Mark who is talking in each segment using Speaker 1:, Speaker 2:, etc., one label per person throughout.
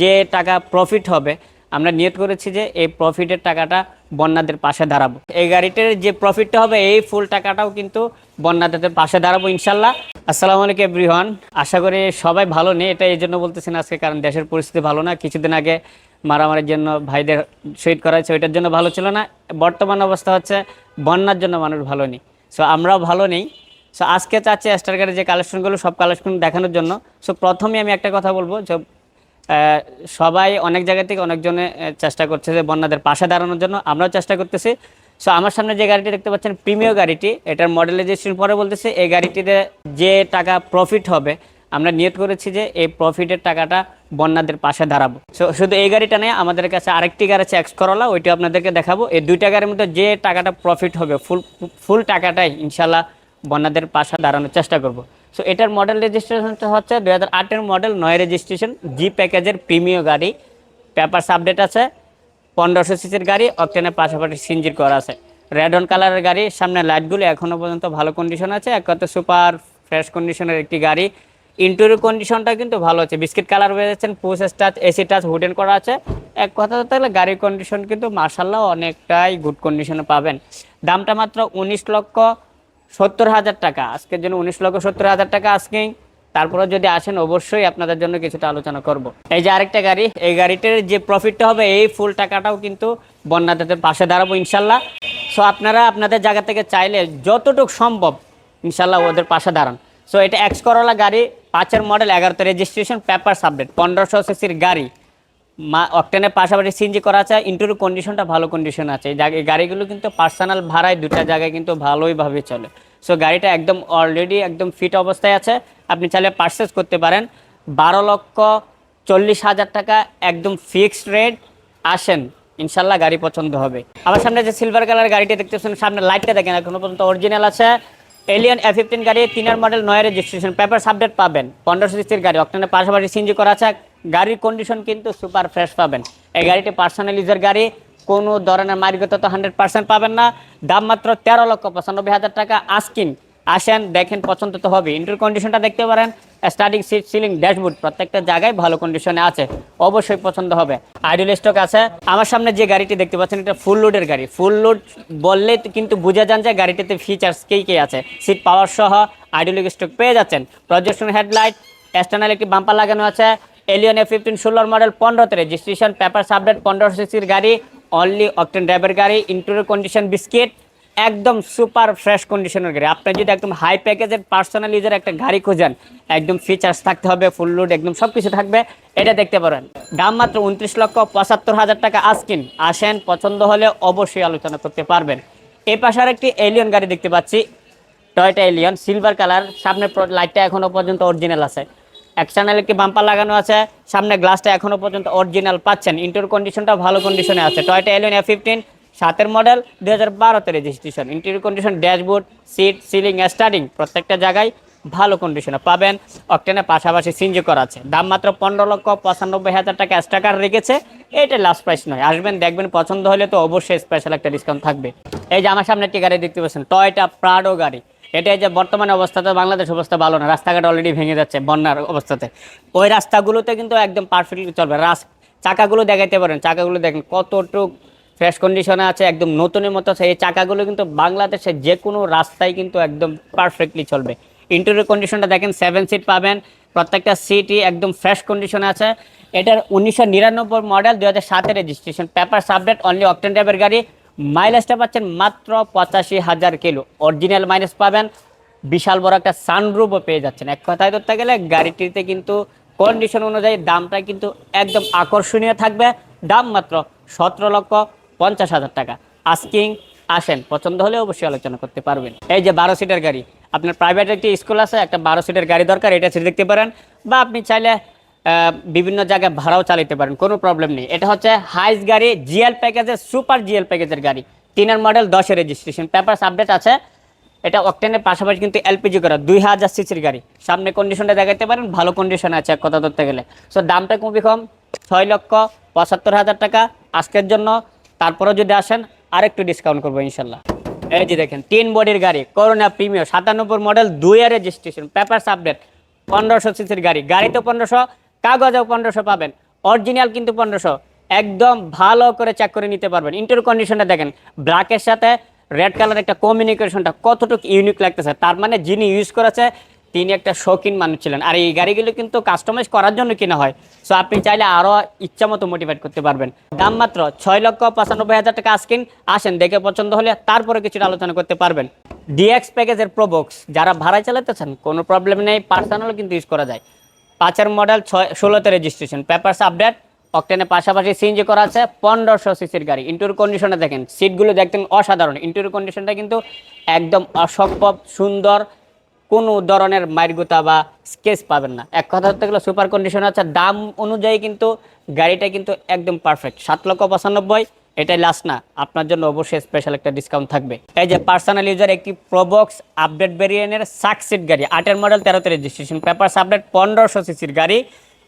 Speaker 1: যে টাকা প্রফিট হবে, আমরা নিয়ত করেছি যে এই প্রফিটের টাকাটা বন্যাদের পাশে দাঁড়াবো। এই গাড়িটার যে প্রফিটটা হবে, এই ফুল টাকাটাও কিন্তু বন্যাদের পাশে দাঁড়াবো ইনশাল্লাহ। আসসালামু আলাইকুম এভরিওয়ান। আশা করি সবাই ভালো নেই এটা এই জন্য বলতেছেন আজকে, কারণ দেশের পরিস্থিতি ভালো না। কিছুদিন আগে মারামারির জন্য ভাইদের শহীদ করা হয়েছে, ওইটার জন্য ভালো ছিল না। বর্তমান অবস্থা হচ্ছে, বন্যার জন্য মানুষ ভালো নেই। সো আমরাও ভালো নেই। সো আজকে চাচ্ছি স্টার গাড়ির যে কালেকশনগুলো সব কালেকশন দেখানোর জন্য। সো প্রথমে আমি একটা কথা বলব সবাই অনেক জায়গা থেকে অনেকজনে চেষ্টা করছে যে বন্যাদের পাশে দাঁড়ানোর জন্য। আমরাও চেষ্টা করতেছি। সো আমার সামনে যে গাড়িটি দেখতে পাচ্ছেন প্রিমিয় গাড়িটি, এটার মডেলাইজেশন পরে বলতেছে, এই গাড়িটিতে যে টাকা প্রফিট হবে, আমরা নিয়ত করেছি যে এই প্রফিটের টাকাটা বন্যাদের পাশে দাঁড়াবো। সো শুধু এই গাড়িটা নেই আমাদের কাছে আরেকটি গাড়ি আছে এক্স করলা ওইটা আপনাদেরকে দেখাবো। এই দুইটা গাড়ির মধ্যে যে টাকাটা প্রফিট হবে ফুল ফুল টাকাটাই ইনশাল্লাহ বন্যাদের পাশে দাঁড়ানোর চেষ্টা করব। সো এটার মডেল রেজিস্ট্রেশনটা হচ্ছে দু হাজার মডেল নয় রেজিস্ট্রেশন জি প্যাকেজের প্রিমিয় গাড়ি। পেপার আপডেট আছে, পনেরোশো সিসির গাড়ি অকটেনের পাশাপাশি সিঞ্জির করা আছে। রেড অন কালারের গাড়ি, সামনে লাইটগুলো এখনও পর্যন্ত ভালো কন্ডিশন আছে এক কথা সুপার ফ্রেশ কন্ডিশনের একটি গাড়ি। ইন্টেরিয়র কন্ডিশনটা কিন্তু ভালো আছে বিস্কিট কালার পেয়েছেন পুস টাচ এসি টাচ হুডেন করা আছে। এক কথা গেলে গাড়ির কন্ডিশন কিন্তু মার্শাল্লাহ অনেকটাই গুড কন্ডিশনে পাবেন। দামটা মাত্র উনিশ লক্ষ সত্তর হাজার টাকা। আজকের জন্য উনিশ লক্ষ সত্তর হাজার টাকা আজকেই। তারপরে যদি আসেন, অবশ্যই আপনাদের জন্য কিছুটা আলোচনা করব। এই যে আরেকটা গাড়ি, এই গাড়িটার যে প্রফিটটা হবে, এই ফুল টাকাটাও কিন্তু বন্যাদের পাশে দাঁড়াবো ইনশাল্লাহ। সো আপনারা আপনাদের জায়গা থেকে চাইলে যতটুকু সম্ভব ইনশাল্লাহ ওদের পাশে দাঁড়ান। সো এটা এক্স করলা গাড়ি, পাঁচের মডেল এগারোতে রেজিস্ট্রেশন পেপার সাবডেট পনেরোশো সিসির গাড়ি। মা অকটেনের পাশাপাশি সিনজি করা আছে ইন্টুর কন্ডিশনটা ভালো কন্ডিশন আছে। গাড়িগুলো কিন্তু পার্সোনাল ভাড়ায় দুটা জায়গায় কিন্তু ভালোইভাবে চলে। সো গাড়িটা একদম অলরেডি একদম ফিট অবস্থায় আছে। আপনি চাইলে পারচেস করতে পারেন। বারো লক্ষ চল্লিশ হাজার টাকা একদম ফিক্সড রেট আসেন, ইনশাল্লাহ গাড়ি পছন্দ হবে। আমার সামনে যে সিলভার কালার গাড়িটা দেখতে দেখতেছেন, সামনে লাইটটা দেখেন, এখনও পর্যন্ত অরিজিনাল আছে। এলিয়ান এ ফিফটিন গাড়ি, তিনের মডেল নয় রেজিস্ট্রেশন পেপার আপডেট পাবেন। পনেরোশো সিসির গাড়ি অক্টেনের পাশাপাশি সিনজি করা আছে। গাড়ির কন্ডিশন কিন্তু সুপার ফ্রেশ পাবেন। এই গাড়িটি পার্সোনাল গাড়ি, কোনো ধরনের মার্গত তো হান্ড্রেড পার্সেন্ট পাবেন না। দাম মাত্র তেরো লক্ষ পঁচানব্বই হাজার টাকা আস্কিন আসেন, দেখেন, পছন্দ তো হবে। ইন্টার কন্ডিশনটা দেখতে পারেন স্টার্টিং সিট সিলিং ড্যাশবোর্ড প্রত্যেকটা জায়গায় ভালো কন্ডিশনে আছে, অবশ্যই পছন্দ হবে। আইডিয়াল স্টক আছে। আমার সামনে যে গাড়িটি দেখতে পাচ্ছেন, এটা ফুল লোডের গাড়ি। ফুল লোড বললে কিন্তু বোঝা যান যে গাড়িটিতে ফিচার্স কে কে আছে। সিট পাওয়ার সহ আইডিয়াল স্টক পেয়ে যাচ্ছেন। প্রজেকশন হেডলাইট এক্সটার্নাল একটি বাম্পার লাগানো আছে। এলিয়ন এ ফিফটিন ষোলোর মডেল পনেরোতে রেজিস্ট্রেশন পেপার আপডেট পনেরো সিসির গাড়ি অনলি অকটেন ড্রাইভার গাড়ি ইন্টেরিয়র কন্ডিশন বিস্কিট একদম সুপার ফ্রেশ কন্ডিশনের গাড়ি। আপনি যদি একদম হাই প্যাকেজের পার্সোনাল ইউজার একটা গাড়ি খোঁজেন, একদম ফিচার্স থাকতে হবে ফুল লোড একদম সব কিছু থাকবে, এটা দেখতে পারেন। দাম মাত্র উনত্রিশ লক্ষ পঁচাত্তর হাজার টাকা আজকিন আসেন, পছন্দ হলে অবশ্যই আলোচনা করতে পারবেন। এই পাশে আর একটি এলিয়ন গাড়ি দেখতে পাচ্ছি টয়টা এলিয়ন সিলভার কালার সামনের লাইটটা এখনও পর্যন্ত অরিজিনাল আছে। এক্সটার্নাল একটি বাম্পার লাগানো আছে? সামনে গ্লাসটা এখনও পর্যন্ত অরিজিনাল পাচ্ছেন। ইন্টোর কন্ডিশনটা ভালো কন্ডিশনে আছে। টয়টা এলিয়ন এফ ফিফটিন সাতের মডেল দুই হাজার বারোতে registration interior condition dashboard seat ceiling starting প্রত্যেকটা জায়গায় ভালো কন্ডিশনে পাবেন। অকটেনের পাশাপাশি সিনজি করা আছে। দাম মাত্র পনেরো লক্ষ পঁচানব্বই হাজার টাকা স্টাকার রেখেছে। এটা লাস্ট প্রাইস নয়। আসবেন, দেখবেন, পছন্দ হলে তো অবশ্যই স্পেশাল একটা ডিসকাউন্ট থাকবে। এই যে আমার সামনে একটি গাড়ি দেখতে পাচ্ছেন টয়টা প্রাডো গাড়ি। এটা যে বর্তমানে অবস্থাতে বাংলাদেশ অবস্থা ভালো না। রাস্তাঘাট অলরেডি ভেঙে যাচ্ছে বন্যার অবস্থাতে। ওই রাস্তাগুলোতে কিন্তু একদম পারফেক্টলি চলবে। রাস, চাকাগুলো দেখাইতে পারেন। চাকাগুলো দেখেন কতটুক ফ্রেশ কন্ডিশনে আছে, একদম নতুনের মতো আছে। এই চাকাগুলো কিন্তু বাংলাদেশে যে কোনো রাস্তায় কিন্তু একদম পারফেক্টলি চলবে। ইন্টেরিয়র কন্ডিশনটা দেখেন সেভেন সিট পাবেন। প্রত্যেকটা সিটই একদম ফ্রেশ কন্ডিশনে আছে। এটার উনিশশো নিরানব্বই মডেল দু হাজার সাতের রেজিস্ট্রেশন পেপার সাবডেট অনলি অকটেন ড্রাইভের গাড়ি। মাইলেজটা পাচ্ছেন মাত্র পঁচাশি হাজার কিলো। অরিজিনাল মাইলেজ পাবেন, বিশাল বড় একটা সানরুফও পেয়ে যাচ্ছেন। এক কথায় ধরতে গেলে গাড়িটিতে কিন্তু কন্ডিশন অনুযায়ী দামটা কিন্তু একদম আকর্ষণীয় থাকবে। দাম মাত্র সতেরো লক্ষ পঞ্চাশ হাজার টাকা। আস্কিং আসেন, পছন্দ হলে অবশ্যই আলোচনা করতে পারবেন। এই যে বারো সিটের গাড়ি, আপনার প্রাইভেট একটি স্কুল আছে, একটা বারো সিটের গাড়ি দরকার, এটা দেখতে পারেন। বা আপনি চাইলে বিভিন্ন জায়গায় ভাড়াও চালাতে পারেন, কোনো প্রবলেম নেই। এটা হচ্ছে হাইস গাড়ি জিএল প্যাকেজের সুপার জিএল প্যাকেজের গাড়ি। তিনের মডেল দশের রেজিস্ট্রেশন পেপার আপডেট আছে। এটা অকটেনের পাশাপাশি কিন্তু এলপিজি করা, দুই হাজার সিসির গাড়ি। সামনে কন্ডিশনটা দেখাতে পারেন, ভালো কন্ডিশনে আছে এক কথা ধরতে গেলে। সো দামটা খুবই কম, ছয় লক্ষ পঁচাত্তর হাজার টাকা। আজকের জন্য, তারপরেও যদি আসেন, আরেকটু ডিসকাউন্ট করব ইনশাল্লাহ। এই যে দেখেন, তিন বডির গাড়ি করোনা প্রিমিয়ার সাতানব্বই মডেল দুই এর রেজিস্ট্রেশন পেপার আপডেট পনেরোশো সিসির গাড়ি। গাড়ি তো পনেরোশো কাগজেও পনেরোশো পাবেন। অরিজিনাল কিন্তু পনেরোশো। একদম ভালো করে চেক করে নিতে পারবেন। ইন্টার কন্ডিশনটা দেখেন ব্ল্যাকের সাথে রেড কালার একটা কমিউনিকেশনটা কতটুকু ইউনিক লাগতেছে। তার মানে যিনি ইউজ করেছে, তিনি একটা শৌখিন মানুষ ছিলেন। আর এই গাড়িগুলো কিন্তু কাস্টমাইজ করার জন্য কিনা হয়। সো আপনি চাইলে আরও ইচ্ছা মতো মোটিভেট করতে পারবেন। দাম মাত্র ছয় লক্ষ পঁচানব্বই হাজার টাকা আজকিন আসেন, দেখে পছন্দ হলে তারপরে কিছুটা আলোচনা করতে পারবেন। ডিএক্স প্যাকেজের প্রোবক্স যারা ভাড়ায় চালাতেছেন কোনো প্রবলেম নেই পার্সোনালও কিন্তু ইউজ করা যায়। পাঁচের মডেল ছয়, ষোলোতে রেজিস্ট্রেশন পেপারস আপডেট অকটেনের পাশাপাশি সিএনজি করা আছে, পনেরোশো সিসির গাড়ি। ইন্টুর কন্ডিশনে দেখেন সিটগুলো দেখতেন অসাধারণ। ইন্টুর কন্ডিশনটা কিন্তু একদম অসম্ভব সুন্দর, কোনো ধরনের মাইরগুতা বা স্কেচ পাবেন না। এক কথা ধরতে গেলে সুপার কন্ডিশন আছে, দাম অনুযায়ী কিন্তু গাড়িটা কিন্তু একদম পারফেক্ট সাত লক্ষ পঁচানব্বই এটাই লাস্ট না, আপনার জন্য অবশ্যই স্পেশাল একটা ডিসকাউন্ট থাকবে। এই যে পার্সোনাল ইউজার একটি প্রোবক্স আপডেট ভেরিয়েন্টের সাকসিট গাড়ি, আটের মডেল তেরোতে রেজিস্ট্রেশন পেপারস আপডেট পনেরোশো সিসির গাড়ি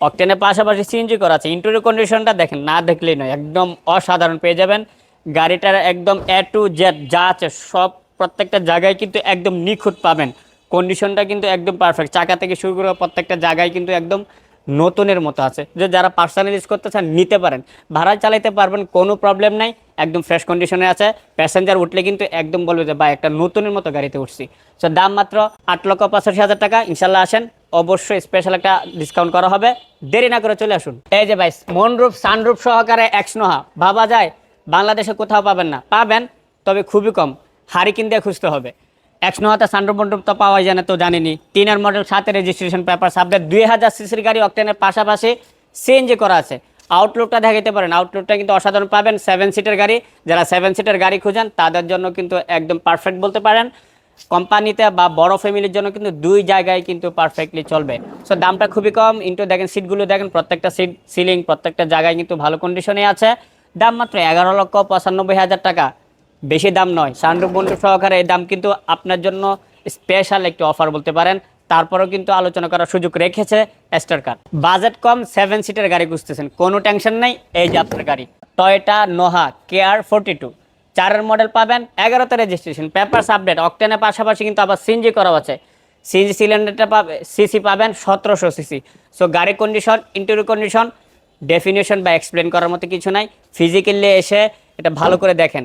Speaker 1: অকটেনের পাশাপাশি সিএনজি করা আছে। ইন্টেরিয়র কন্ডিশনটা দেখেন, না দেখলেই নয়, একদম অসাধারণ পেয়ে যাবেন। গাড়িটার একদম এ টু জেড যা আছে, সব প্রত্যেকটা জায়গায় কিন্তু একদম নিখুঁত পাবেন। কন্ডিশনটা কিন্তু একদম পারফেক্ট চাকা থেকে শুরু করে প্রত্যেকটা জায়গায় কিন্তু একদম নতুনের মতো আছে। যে যারা পার্সোনাল ইউজ করতে চান, নিতে পারেন। ভাড়া চালাতে পারবেন, কোনো প্রবলেম নাই। একদম ফ্রেশ কন্ডিশনে আছে। প্যাসেঞ্জার উঠলে কিন্তু একদম বলবে যে বা একটা নতুনের মতো গাড়িতে উঠছি। সো দাম মাত্র আট লক্ষ পঁচাশি হাজার টাকা। ইনশাল্লাহ আসেন। অবশ্যই স্পেশাল একটা ডিসকাউন্ট করা হবে। দেরি না করে চলে আসুন। এই যে ভাই, মনরূপ, সানরূপ সহকারে একশনোহা ভাবা যায়, বাংলাদেশে কোথাও পাবেন না। পাবেন, তবে খুবই কম। হারিকিন দিয়ে খুঁজতে হবে। একশনোহাতে সানরূপ মন্ডপ তো পাওয়া যায় না, তো জানিনি। তিনের মডেল সাথে রেজিস্ট্রেশন পেপার সাবজেক্ট দুই হাজার সিসির গাড়ি অক্টেনের পাশাপাশি সিএনজি করা আছে। আউটলুকটা দেখাতে পারেন। আউটলুকটা কিন্তু অসাধারণ পাবেন সেভেন সিটের গাড়ি। যারা সেভেন সিটের গাড়ি খুঁজেন, তাদের জন্য কিন্তু একদম পারফেক্ট বলতে পারেন। কোম্পানিতে বা বড় ফ্যামিলির জন্য কিন্তু দুই জায়গায় কিন্তু পারফেক্টলি চলবে। সো দামটা খুবই কম। ইন্টু দেখেন সিটগুলো দেখেন, প্রত্যেকটা সিট সিলিং প্রত্যেকটা জায়গায় কিন্তু ভালো কন্ডিশনে আছে। দাম মাত্র এগারো লক্ষ পঁচানব্বই হাজার টাকা। বেশি দাম নয়। সানরূপ বন্ধু সহকারে এই দাম কিন্তু আপনার জন্য স্পেশাল একটি অফার বলতে পারেন। তারপরেও কিন্তু আলোচনা করার সুযোগ রেখেছে এস্টার কার বাজেট কম সেভেন সিটের গাড়ি খুঁজতেছেন। কোনো টেনশন নেই, এই যে আপনার গাড়ি। টয়টা নোহা কেয়ার ফোর্টি টু চারের মডেল পাবেন, এগারোতে রেজিস্ট্রেশন পেপারস আপডেট অকটেনের পাশাপাশি কিন্তু আবার সিএনজি করা আছে। সিএনজি সিলিন্ডারটা পাবে সিসি পাবেন সতেরোশো সিসি সো গাড়ির কন্ডিশন ইন্টেরিয়র কন্ডিশন ডেফিনেশন বা এক্সপ্লেন করার মতো কিছু নাই। ফিজিক্যালি এসে এটা ভালো করে দেখেন।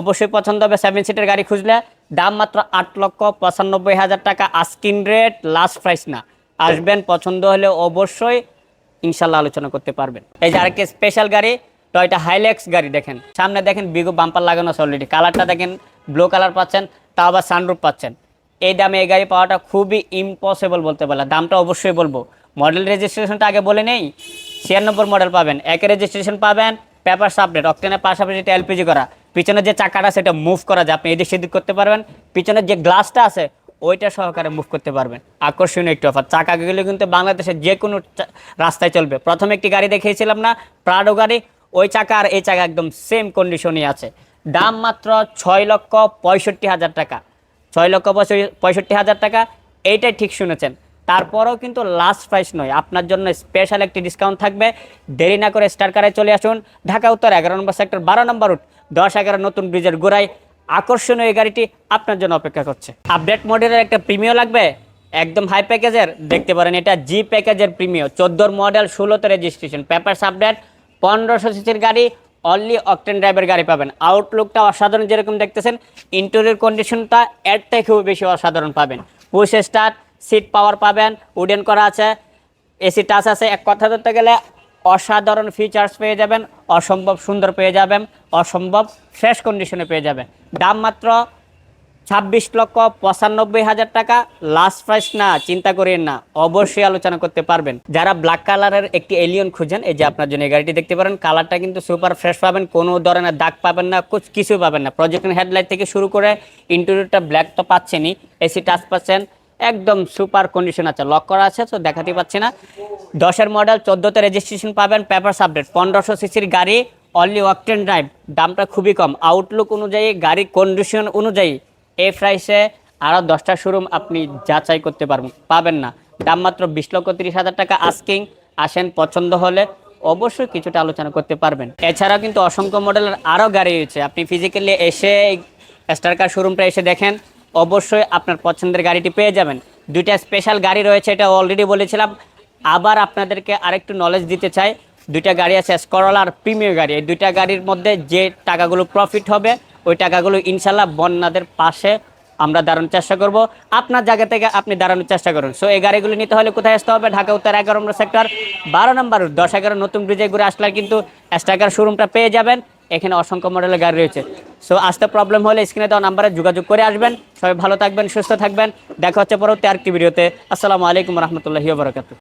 Speaker 1: অবশ্যই পছন্দ হবে সেভেন সিটের গাড়ি খুঁজলে। দাম মাত্র আট লক্ষ পঁচানব্বই হাজার টাকা। আস্কিন রেট লাস্ট প্রাইস না। আসবেন, পছন্দ হলে অবশ্যই ইনশাল্লাহ আলোচনা করতে পারবেন। এই যে আরেকটি স্পেশাল গাড়ি টয়টা হাইলেক্স গাড়ি দেখেন। সামনে দেখেন বিগো বাম্পার লাগানো আছে অলরেডি কালারটা দেখেন ব্লু কালার পাচ্ছেন, তাও আবার সানরুফ পাচ্ছেন। এই দামে এই গাড়ি পাওয়াটা খুবই ইম্পসিবল বলতে পারলাম দামটা অবশ্যই বলব। মডেল রেজিস্ট্রেশনটা আগে বলে নেই। ছিয়ানব্বই মডেল পাবেন। একের রেজিস্ট্রেশন পাবেন পেপার আপডেট অক্টেনের পাশাপাশি এটা এলপিজি করা। পিছনে যে চাকাটা, সেটা মুভ করা যায়। আপনি এদিক সেদিক করতে পারবেন। পিছনের যে গ্লাসটা আছে, ওইটা সহকারে মুভ করতে পারবেন। আকর্ষণীয় একটি অফার চাকাগুলো কিন্তু বাংলাদেশের যে কোনো রাস্তায় চলবে। প্রথমে একটি গাড়ি দেখিয়েছিলাম না প্রাডো গাড়ি। ওই চাকা আর এই চাকা একদম সেম কন্ডিশনই আছে। দাম মাত্র ছয় লক্ষ পঁয়ষট্টি হাজার টাকা। ছয় লক্ষ পঁয়ষ- পঁয়ষট্টি হাজার টাকা। এইটাই ঠিক শুনেছেন। তারপরেও কিন্তু লাস্ট প্রাইস নয়। আপনার জন্য স্পেশাল একটি ডিসকাউন্ট থাকবে। দেরি না করে স্টার কারে চলে আসুন। ঢাকা উত্তর এগারো নম্বর সেক্টর বারো নম্বর রুট দশ এগারো নতুন ব্রিজের গোড়ায় আকর্ষণীয় এই গাড়িটি আপনার জন্য অপেক্ষা করছে। আপডেট মডেলের একটা প্রিমিয় লাগবে, একদম হাই প্যাকেজের দেখতে পারেন এটা জি প্যাকেজের প্রিমিয় চোদ্দোর মডেল ষোলোতে রেজিস্ট্রেশন পেপারস আপডেট পনেরোশো সিসির গাড়ি অনলি অকটেন ড্রাইভের গাড়ি পাবেন। আউটলুকটা অসাধারণ যেরকম দেখতেছেন ইন্টেরিয়র কন্ডিশনটা এর থেকেও বেশি অসাধারণ পাবেন। পুশ স্টার্ট সিট পাওয়ার পাবেন উডেন করা আছে এসি টাচ আছে। এক কথা ধরতে গেলে অসাধারণ ফিচার্স পেয়ে যাবেন, অসম্ভব সুন্দর পেয়ে যাবেন, অসম্ভব ফ্রেশ কন্ডিশনে পেয়ে যাবেন। দাম মাত্র ছাব্বিশ লক্ষ পঁচানব্বই হাজার টাকা। লাস্ট প্রাইস না, চিন্তা করেন না, অবশ্যই আলোচনা করতে পারবেন। যারা ব্ল্যাক কালারের একটি এলিয়ন খুঁজেন, এই যে আপনার জন্য গাড়িটি দেখতে পারেন কালারটা কিন্তু সুপার ফ্রেশ পাবেন, কোনো ধরনের দাগ পাবেন না, কুছ পাবেন না। প্রজেক্টর হেডলাইট থেকে শুরু করে ইন্টেরিয়রটা ব্ল্যাক তো পাচ্ছেনই এসি টাচ পাচ্ছেন একদম সুপার কন্ডিশন আছে। লক করা আছে, তো দেখাতে পাচ্ছি না। দশের মডেল চোদ্দোতে রেজিস্ট্রেশন পাবেন পেপার সাবডেট পনেরোশো সিসির গাড়ি অনলি ওয়াকটেন ড্রাইভ দামটা খুবই কম। আউটলুক অনুযায়ী গাড়ির কন্ডিশন অনুযায়ী, এই প্রাইসে আরও দশটা শোরুম আপনি যাচাই করতে পারবেন পাবেন না। দাম মাত্র বিশ লক্ষ তিরিশ হাজার টাকা আস্কিং আসেন পছন্দ হলে অবশ্যই কিছুটা আলোচনা করতে পারবেন। এছাড়াও কিন্তু অসংখ্য মডেলের আরও গাড়ি রয়েছে। আপনি ফিজিক্যালি এসে স্টার কার শোরুমটা এসে দেখেন। অবশ্যই আপনার পছন্দের গাড়িটি পেয়ে যাবেন। দুইটা স্পেশাল গাড়ি রয়েছে, এটা অলরেডি বলেছিলাম। আবার আপনাদেরকে আরেকটু নলেজ দিতে চাই। দুইটা গাড়ি আছে স্করলা আর প্রিমিয়ার গাড়ি। এই দুইটা গাড়ির মধ্যে যে টাকাগুলো প্রফিট হবে, ওই টাকাগুলো ইনশাল্লাহ বন্যাদের পাশে আমরা দাঁড়ানোর চেষ্টা করব। আপনার জায়গা থেকে আপনি দাঁড়ানোর চেষ্টা করুন। সো এই গাড়িগুলো নিতে হলে কোথায় আসতে হবে? ঢাকা, উত্তর এগারো নম্বর সেক্টর বারো নম্বর দশ এগারো নতুন ব্রিজে ঘুরে আসলে কিন্তু স্ট্রাইকার শোরুমটা পেয়ে যাবেন। এখানে অসংখ্য মডেলের গাড়ি রয়েছে। সো আসতে প্রবলেম হলে স্ক্রিনে দেওয়া নাম্বারে যোগাযোগ করে আসবেন। সবাই ভালো থাকবেন, সুস্থ থাকবেন। দেখা হচ্ছে পরবর্তী আরেকটি ভিডিওতে আসসালামু আলাইকুম রহমতুল্লাহি বারকাতু